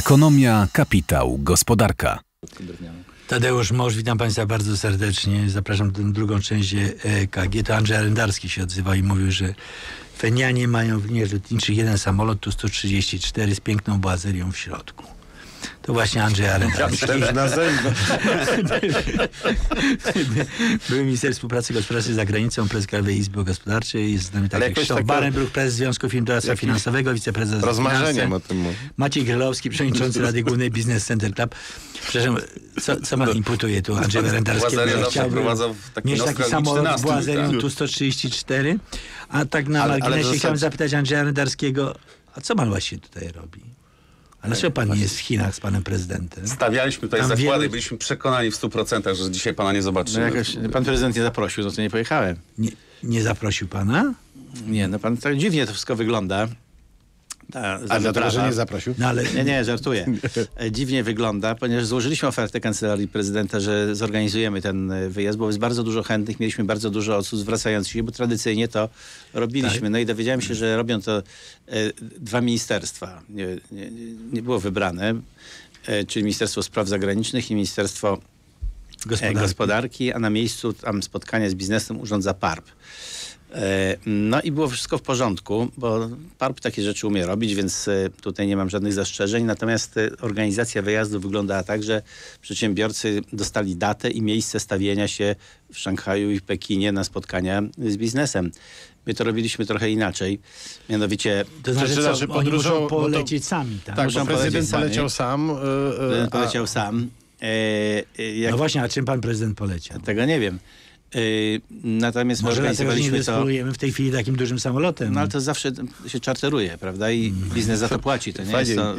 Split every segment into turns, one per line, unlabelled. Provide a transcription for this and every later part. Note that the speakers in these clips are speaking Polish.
Ekonomia, kapitał, gospodarka.
Tadeusz Mosz, witam Państwa bardzo serdecznie. Zapraszam na drugą część EKG. To Andrzej Arendarski się odzywał i mówił, że Fenianie mają w liniach lotniczych jeden samolot Tu-134 z piękną błazerią w środku. To właśnie Andrzej Arendarski.
Ja myślałem, że na zewnątrz.
Były minister współpracy gospodarczej za granicą, prezes Krajowej Izby Gospodarczej. Jest z nami
Ale
taki Krzysztof
takie-
Barenbruch, prezes Związku Firm Doradztwa Finansowego, wiceprezes
Rozmarzeniem o tym mówi.
Maciej Grylowski, przewodniczący Rady Głównej Business Center Club. Przepraszam, co, co pan imputuje tu Andrzej Rendarskiego?
Błazeria
że
zawsze
chciałby
wprowadzał w taki
mieć taki samolot z
nastrój,
Błazerią
tak.
Tu-134, a tak na
Ale- ale
marginesie
zasadzie-
chciałem zapytać Andrzeja Rendarskiego, a co pan właśnie tutaj robi? Ale dlaczego pan nie jest w Chinach z panem prezydentem?
Stawialiśmy tutaj
Tam
zakłady
wielu-
i byliśmy przekonani w 100%, że dzisiaj pana nie
No
zobaczymy.
jakoś, pan prezydent nie zaprosił, no to nie pojechałem.
Nie, nie zaprosił pana?
Nie, no pan tak dziwnie to wszystko wygląda. Ta
A dlatego, że nie zaprosił?
No ale
Nie, nie, żartuję. Dziwnie wygląda, ponieważ złożyliśmy ofertę kancelarii prezydenta, że zorganizujemy ten e, wyjazd, bo jest bardzo dużo chętnych, mieliśmy bardzo dużo osób zwracających się, bo tradycyjnie to robiliśmy.
Tak.
No i dowiedziałem się, że robią to e, dwa ministerstwa. Nie, nie, nie- było wybrane, e, czyli Ministerstwo Spraw Zagranicznych i Ministerstwo
gospodarki.
gospodarki. gospodarki, a na miejscu tam spotkania z biznesem urządza PARP. E, No i było wszystko w porządku, bo PARP takie rzeczy umie robić, więc e, tutaj nie mam żadnych zastrzeżeń. Natomiast e, organizacja wyjazdu wyglądała tak, że przedsiębiorcy dostali datę i miejsce stawienia się w Szanghaju i w Pekinie na spotkania z biznesem. My to robiliśmy trochę inaczej. Mianowicie
To znaczy,
To
co,
znaczy
oni
podróżą-
muszą
to-
polecieć sami, tak?
Tak,
Muszą
bo prezydent poleciał sam. a-
poleciał sam. E, jak
No właśnie, a czym pan prezydent poleciał?
Tego nie wiem. Yy, natomiast
Może dlatego, że nie
organizowaliśmy to.
dysponujemy w tej chwili takim dużym samolotem.
No ale to zawsze się czarteruje, prawda? I biznes za to płaci. To nie
Fajnie.
jest to...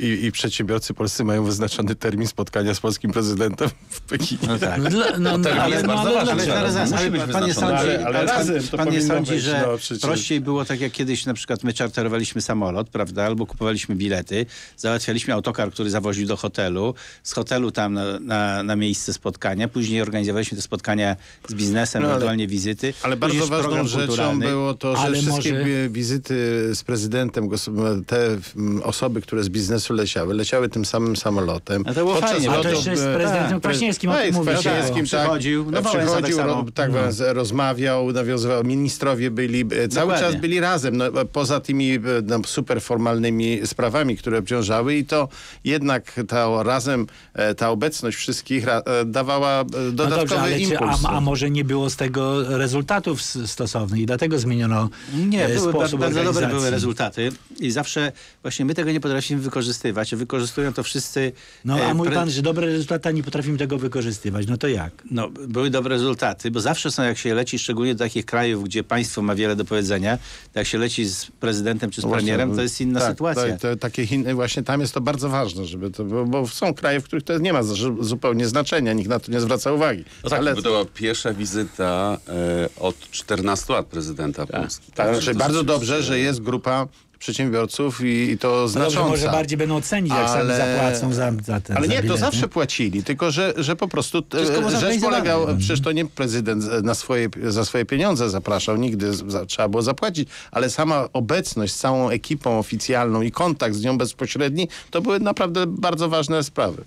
I, i, I przedsiębiorcy polscy mają wyznaczony termin spotkania z polskim prezydentem w Pekinie.
No tak.
No, dla, no, no, ale,
jest
no,
bardzo
ale.
Ale, ale pan nie sądzi,
Ale- ale
pan-
razem to
pan nie sądzi
być,
że
no, przecież.
prościej było tak jak kiedyś na przykład my czarterowaliśmy samolot, prawda? Albo kupowaliśmy bilety, załatwialiśmy autokar, który zawoził do hotelu, z hotelu tam na, na, na miejsce spotkania, później organizowaliśmy te spotkania z biznesem,
No, ale-
ewentualnie wizyty.
Ale bardzo ważną rzeczą
kulturalny.
było to, że
Ale
wszystkie
może-
wi- wizyty z prezydentem, te mm, osoby, które z biznesu leciały, leciały tym samym samolotem.
A to było
Podczas
fajnie,
lotu,
jeszcze z prezydentem
tak,
Kwaśniewskim o
tak,
tym
z
mówicie.
Kwaśniewskim, tak.
Przychodził, no tak
Przychodził,
samo.
ro- tak, Wałęsa rozmawiał, nawiązywał, ministrowie byli, e, cały
Dokładnie.
czas byli razem, no, e, poza tymi e, no, super formalnymi sprawami, które obciążały i to jednak ta razem, ta obecność wszystkich ra, dawała e,
No
dodatkowy
dobrze, czy,
impuls.
a, a może nie było z tego rezultatów stosownych i dlatego zmieniono
Nie,
e,
były
sposób
bardzo dobre
organizacji?
były rezultaty i zawsze właśnie my tego nie potrafimy wykorzystywać. Wykorzystują to wszyscy.
No
e,
a mój
pre-
pan, że dobre rezultaty, a nie potrafimy tego wykorzystywać. No to jak?
No, były dobre rezultaty, bo zawsze są, jak się leci, szczególnie do takich krajów, gdzie państwo ma wiele do powiedzenia, to jak się leci z prezydentem czy z
No właśnie,
premierem, to jest inna
tak,
sytuacja.
To, to, takie Chiny, właśnie tam jest to bardzo ważne, żeby to, bo, bo są kraje, w których to nie ma zu- zupełnie znaczenia, nikt na to nie zwraca uwagi.
No tak,
Ale
to była pierwsza wizyta e, od 14 lat prezydenta Polski.
tak, znaczy,
To
bardzo
rzeczywiście-
dobrze, że jest grupa przedsiębiorców i, i to
No dobrze,
znacząca.
może bardziej będą ocenić, jak sami
Ale-
zapłacą za, za ten
Ale
za
nie, to
bilety.
zawsze płacili, tylko że, że po prostu
Wszystko było
rzecz
zorganizowane.
polegała, przecież to nie prezydent na swoje, za swoje pieniądze zapraszał, nigdy za, trzeba było zapłacić, ale sama obecność z całą ekipą oficjalną i kontakt z nią bezpośredni, to były naprawdę bardzo ważne sprawy.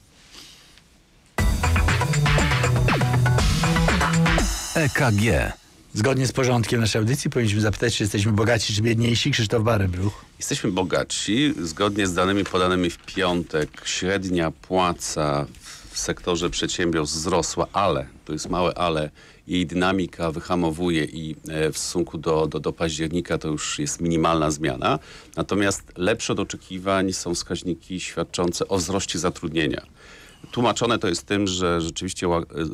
EKG.
Zgodnie z porządkiem naszej audycji powinniśmy zapytać, czy jesteśmy bogaci, czy biedniejsi. Krzysztof Barebruch.
Jesteśmy bogatsi. Zgodnie z danymi podanymi w piątek, średnia płaca w sektorze przedsiębiorstw wzrosła, ale, to jest małe ale, jej dynamika wyhamowuje i e, w stosunku do, do, do października to już jest minimalna zmiana. Natomiast lepsze od oczekiwań są wskaźniki świadczące o wzroście zatrudnienia. Tłumaczone to jest tym, że rzeczywiście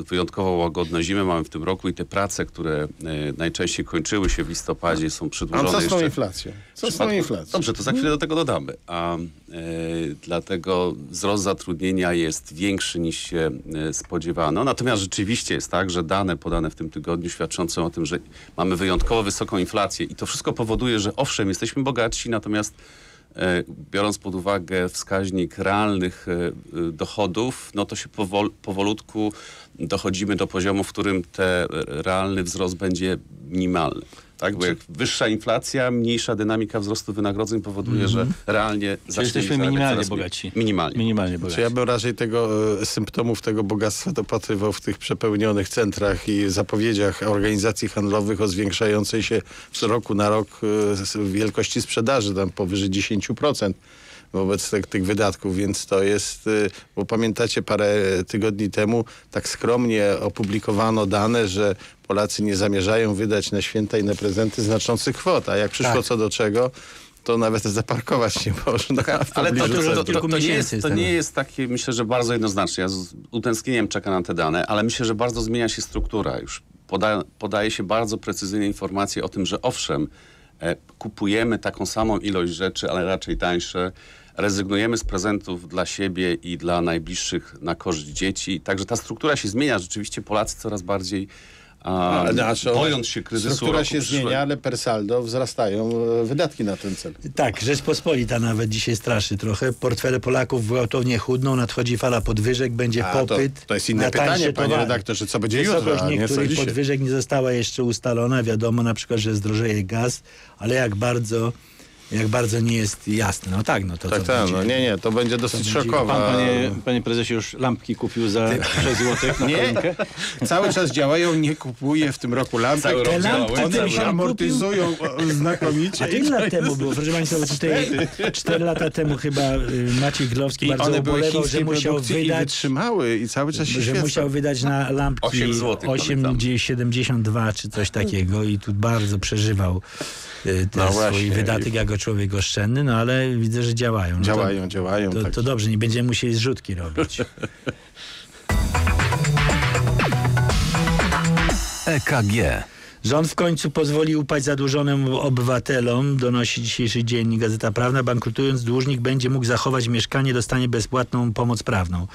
wyjątkowo łagodną zimę mamy w tym roku i te prace, które e, najczęściej kończyły się w listopadzie są
A
przedłużone
co z tą inflacją? Co z tą inflacją?
Dobrze, to za chwilę do tego dodamy. A e, dlatego wzrost zatrudnienia jest większy niż się e, spodziewano. Natomiast rzeczywiście jest tak, że dane podane w tym tygodniu świadczące o tym, że mamy wyjątkowo wysoką inflację i to wszystko powoduje, że owszem, jesteśmy bogatsi, natomiast biorąc pod uwagę wskaźnik realnych e, e, dochodów, no to się powol, powolutku dochodzimy do poziomu, w którym ten realny wzrost będzie minimalny. Tak, bo jak wyższa inflacja, mniejsza dynamika wzrostu wynagrodzeń powoduje, że realnie
Czyli jesteśmy minimalnie bogaci.
Minimalnie.
Minimalnie bogaci.
Czy ja bym raczej tego e, symptomów tego bogactwa dopatrywał w tych przepełnionych centrach i zapowiedziach organizacji handlowych o zwiększającej się z roku na rok e, wielkości sprzedaży, tam powyżej 10% wobec tych, tych wydatków, więc to jest, e, bo pamiętacie parę tygodni temu tak skromnie opublikowano dane, że Polacy nie zamierzają wydać na święta i na prezenty znaczących kwot, a jak przyszło
Tak.
co do czego, to nawet zaparkować nie można. w
Ale to, to, to, to, nie jest, to nie jest takie, myślę, że bardzo jednoznaczne. Ja z utęsknieniem czekam na te dane, ale myślę, że bardzo zmienia się struktura. Już poda, podaje się bardzo precyzyjne informacje o tym, że owszem, kupujemy taką samą ilość rzeczy, ale raczej tańsze. Rezygnujemy z prezentów dla siebie i dla najbliższych na korzyść dzieci. Także ta struktura się zmienia. Rzeczywiście Polacy coraz bardziej a,
A, znaczy,
bojąc się kryzysu
Struktura się
przyszłego.
zmienia, ale per saldo wzrastają e, wydatki na ten cel.
Tak, Rzeczpospolita nawet dzisiaj straszy trochę. Portfele Polaków gwałtownie chudną, nadchodzi fala podwyżek, będzie
A, to-
popyt.
to jest inne pytanie, panie
towary.
redaktorze, co będzie
Wysokość
jutro, nie
niektórych
dzisiaj.
podwyżek nie została jeszcze ustalona. Wiadomo na przykład, że zdrożeje gaz, ale jak bardzo, jak bardzo nie jest jasne. No tak, no to
Tak,
co
tak,
będzie?
no nie, nie, to będzie dosyć
będzie-
szokowe.
Pan, panie, panie prezesie, już lampki kupił za 6 złotych na
Nie, cały czas działają, nie kupuję w tym roku lampek.
Cały
Te lampki,
One
się kupił-
amortyzują o, znakomicie.
A ile lat temu było? Proszę Państwa, tutaj 4 lata temu chyba y, Maciej Glowski
I
bardzo
one
ubolewał, że musiał
produkcji i
wydać
wytrzymały i cały czas się
że
świecą.
musiał wydać na lampki
8 złotych, pamiętam.
8,72 czy coś takiego i tu bardzo przeżywał y, ten
No
swój
właśnie.
wydatek jako człowiek oszczędny, no ale widzę, że działają. No
Działają,
to,
działają.
To,
tak.
to dobrze, nie będziemy musieli zrzutki robić.
EKG.
Rząd w końcu pozwoli upaść zadłużonym obywatelom, donosi dzisiejszy dziennik Gazeta Prawna. Bankrutując, dłużnik będzie mógł zachować mieszkanie, dostanie bezpłatną pomoc prawną.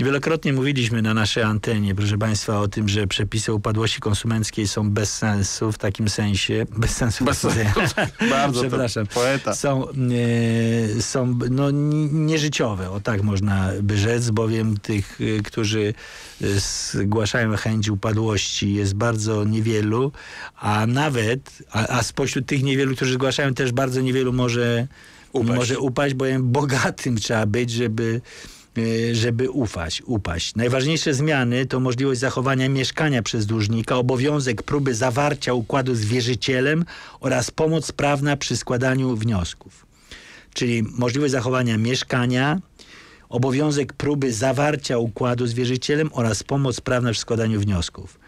Wielokrotnie mówiliśmy na naszej antenie, proszę Państwa, o tym, że przepisy o upadłości konsumenckiej są bez sensu w takim sensie. Bez sensu.
Bez
sensie.
Bardzo
Przepraszam.
poeta.
Są, e, są no, nieżyciowe, o tak można by rzec, bowiem tych, e, którzy e, zgłaszają chęć upadłości jest bardzo niewielu, a nawet, a, a spośród tych niewielu, którzy zgłaszają też bardzo niewielu może
Upaść.
może upaść, bowiem bogatym trzeba być, żeby żeby ufać, upaść. Najważniejsze zmiany to możliwość zachowania mieszkania przez dłużnika, obowiązek próby zawarcia układu z wierzycielem oraz pomoc prawna przy składaniu wniosków. Czyli możliwość zachowania mieszkania, obowiązek próby zawarcia układu z wierzycielem oraz pomoc prawna przy składaniu wniosków.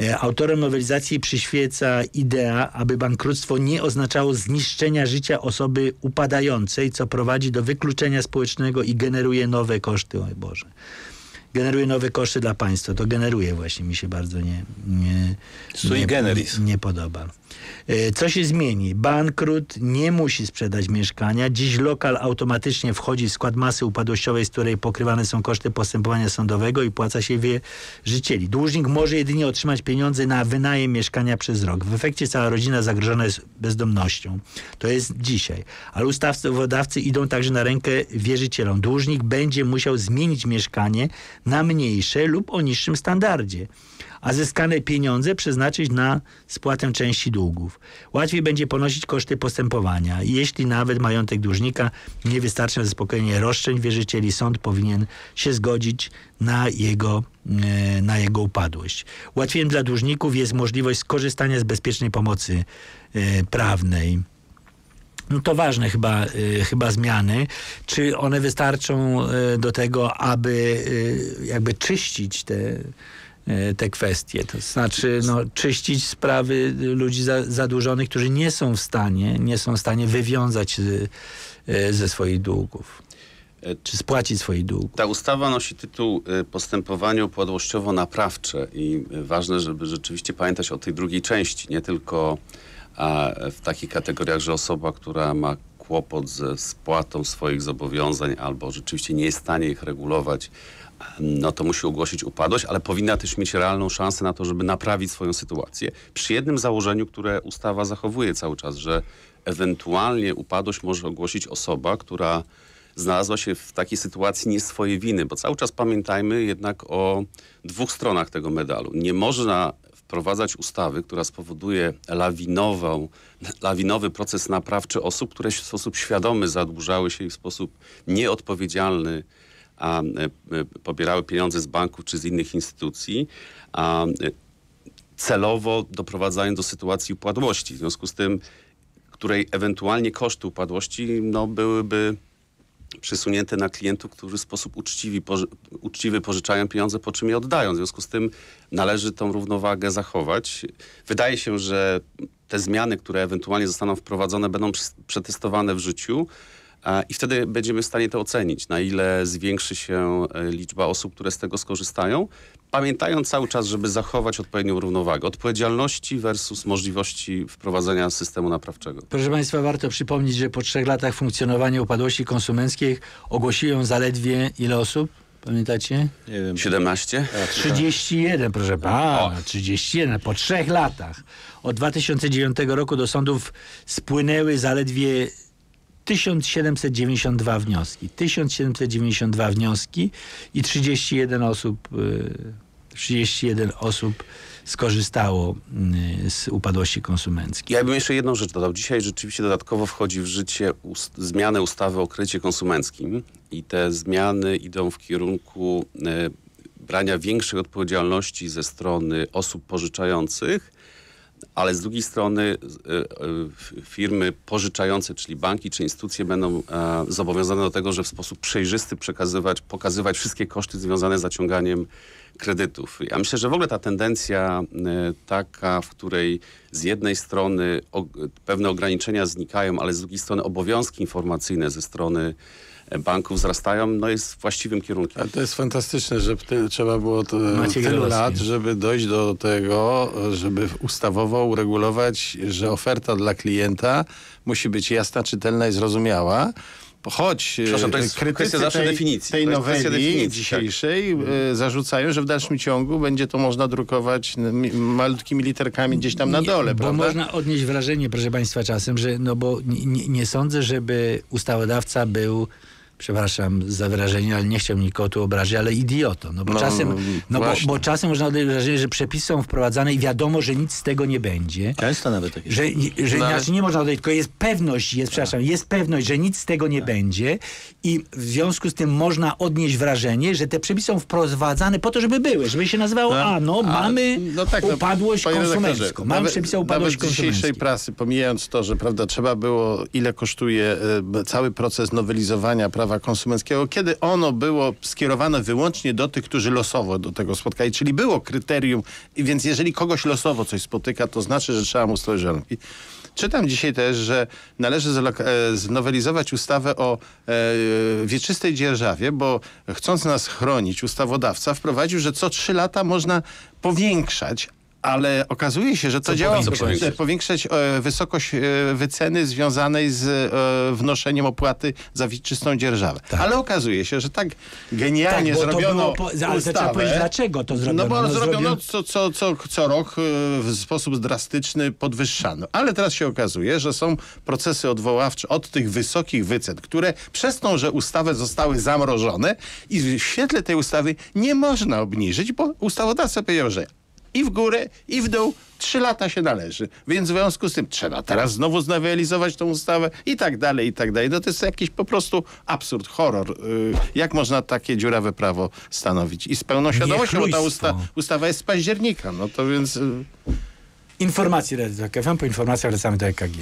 E, Autorem nowelizacji przyświeca idea, aby bankructwo nie oznaczało zniszczenia życia osoby upadającej, co prowadzi do wykluczenia społecznego i generuje nowe koszty. Oj Boże. Generuje nowe koszty dla państwa. To generuje właśnie, mi się bardzo nie, nie,
Sui generis.
nie, nie podoba. E, Co się zmieni? Bankrut nie musi sprzedać mieszkania. Dziś lokal automatycznie wchodzi w skład masy upadłościowej, z której pokrywane są koszty postępowania sądowego i płaca się wierzycieli. Dłużnik może jedynie otrzymać pieniądze na wynajem mieszkania przez rok. W efekcie cała rodzina zagrożona jest bezdomnością. To jest dzisiaj. Ale ustawodawcy idą także na rękę wierzycielom. Dłużnik będzie musiał zmienić mieszkanie na mniejsze lub o niższym standardzie a zyskane pieniądze przeznaczyć na spłatę części długów. Łatwiej będzie ponosić koszty postępowania. Jeśli nawet majątek dłużnika nie wystarczy na zaspokojenie roszczeń wierzycieli, sąd powinien się zgodzić na jego, e, na jego upadłość. Łatwiej dla dłużników jest możliwość skorzystania z bezpiecznej pomocy e, prawnej. No to ważne chyba, y, chyba zmiany. Czy one wystarczą y, do tego, aby y, jakby czyścić te, te kwestie? To znaczy no, czyścić sprawy ludzi za, zadłużonych, którzy nie są w stanie, nie są w stanie wywiązać z, ze swoich długów. Czy spłacić swoich długów.
Ta ustawa nosi tytuł Postępowanie upadłościowo-naprawcze i ważne, żeby rzeczywiście pamiętać o tej drugiej części, nie tylko a, w takich kategoriach, że osoba, która ma kłopot ze spłatą swoich zobowiązań albo rzeczywiście nie jest w stanie ich regulować, no to musi ogłosić upadłość, ale powinna też mieć realną szansę na to, żeby naprawić swoją sytuację. Przy jednym założeniu, które ustawa zachowuje cały czas, że ewentualnie upadłość może ogłosić osoba, która znalazła się w takiej sytuacji nie swojej winy, bo cały czas pamiętajmy jednak o dwóch stronach tego medalu. Nie można wprowadzać ustawy, która spowoduje lawinową, lawinowy proces naprawczy osób, które w sposób świadomy zadłużały się i w sposób nieodpowiedzialny a, e, e, pobierały pieniądze z banków czy z innych instytucji, a, e, celowo doprowadzają do sytuacji upadłości. W związku z tym, której ewentualnie koszty upadłości no, byłyby przysunięte na klientów, którzy w sposób uczciwy, poży, uczciwy pożyczają pieniądze, po czym je oddają. W związku z tym należy tą równowagę zachować. Wydaje się, że te zmiany, które ewentualnie zostaną wprowadzone, będą przetestowane w życiu. I wtedy będziemy w stanie to ocenić, na ile zwiększy się e, liczba osób, które z tego skorzystają, pamiętając cały czas, żeby zachować odpowiednią równowagę odpowiedzialności versus możliwości wprowadzenia systemu naprawczego.
Proszę Państwa, warto przypomnieć, że po trzech latach funkcjonowania upadłości konsumenckiej ogłosiłem zaledwie ile osób? Pamiętacie?
Nie wiem.
17?
31, proszę pana. 31 po trzech latach. Od 2009 roku do sądów spłynęły zaledwie 1792 wnioski. 1792 wnioski i 31 osób, 31 osób skorzystało z upadłości konsumenckiej.
Ja bym jeszcze jedną rzecz dodał. Dzisiaj rzeczywiście dodatkowo wchodzi w życie ust zmiany ustawy o kredycie konsumenckim i te zmiany idą w kierunku e, brania większej odpowiedzialności ze strony osób pożyczających ale z drugiej strony e, e, firmy pożyczające, czyli banki czy instytucje będą e, zobowiązane do tego, że w sposób przejrzysty przekazywać, pokazywać wszystkie koszty związane z zaciąganiem kredytów. Ja myślę, że w ogóle ta tendencja taka, w której z jednej strony pewne ograniczenia znikają, ale z drugiej strony obowiązki informacyjne ze strony banków wzrastają, no jest właściwym kierunkiem.
Ale to jest fantastyczne, że ty, trzeba było to, tylu lat, żeby dojść do tego, żeby ustawowo uregulować, że oferta dla klienta musi być jasna, czytelna i zrozumiała. Choć e,
Przepraszam, to jest
krytycy
kwestia zawsze
tej,
definicji.
tej noweli
definicji, tak.
dzisiejszej e, zarzucają, że w dalszym ciągu będzie to można drukować mi- malutkimi literkami gdzieś tam na
Nie,
dole,
bo
prawda?
można odnieść wrażenie, proszę Państwa, czasem, że no bo nie, nie, nie sądzę, żeby ustawodawca był przepraszam za wyrażenie, ale nie chciałbym nikogo tu obrazić, ale idioto. No bo,
No,
czasem, no bo,
właśnie.
bo czasem można odnieść wrażenie, że przepisy są wprowadzane i wiadomo, że nic z tego nie będzie.
Często nawet takie.
Że, że
No
znaczy nie można dodać, tylko jest pewność, jest, przepraszam, jest pewność, że nic z tego nie będzie i w związku z tym można odnieść wrażenie, że te przepisy są wprowadzane po to, żeby były, żeby się nazywało, a no,
A,
mamy
no tak, no,
upadłość konsumencką, mamy przepisy o upadłości
Nawet dzisiejszej prasy, pomijając to, że prawda, trzeba było, ile kosztuje e, cały proces nowelizowania prawa konsumenckiego, kiedy ono było skierowane wyłącznie do tych, którzy losowo do tego spotkali, czyli było kryterium, więc jeżeli kogoś losowo coś spotyka, to znaczy, że trzeba mu stworzyć warunki. Czytam dzisiaj też, że należy e, znowelizować ustawę o e, wieczystej dzierżawie, bo chcąc nas chronić, ustawodawca wprowadził, że co trzy lata można powiększać, ale okazuje się, że to
Co
działa
powiększać?
powiększać, e, wysokość e, wyceny związanej z e, wnoszeniem opłaty za wieczystą dzierżawę. Ale okazuje się, że tak genialnie
Tak,
zrobiono
po- ale
ustawę,
trzeba powiedzieć, dlaczego to zrobiono.
No bo
No,
zrobiono
zrobiono-
co, co, co, co rok e, w sposób drastyczny podwyższano. Ale teraz się okazuje, że są procesy odwoławcze od tych wysokich wycen, które przez tą, że ustawę zostały zamrożone i w świetle tej ustawy nie można obniżyć, bo ustawodawca powiedział, że i w górę, i w dół trzy lata się należy. Więc w związku z tym trzeba teraz znowu znowelizować tą ustawę i tak dalej, i tak dalej. No to jest jakiś po prostu absurd, horror. Y, Jak można takie dziurawe prawo stanowić? I z pełną świadomością, bo ta usta ustawa jest z października. No to więc... y,
Informacje, Tok FM, po informacjach wracamy do EKG.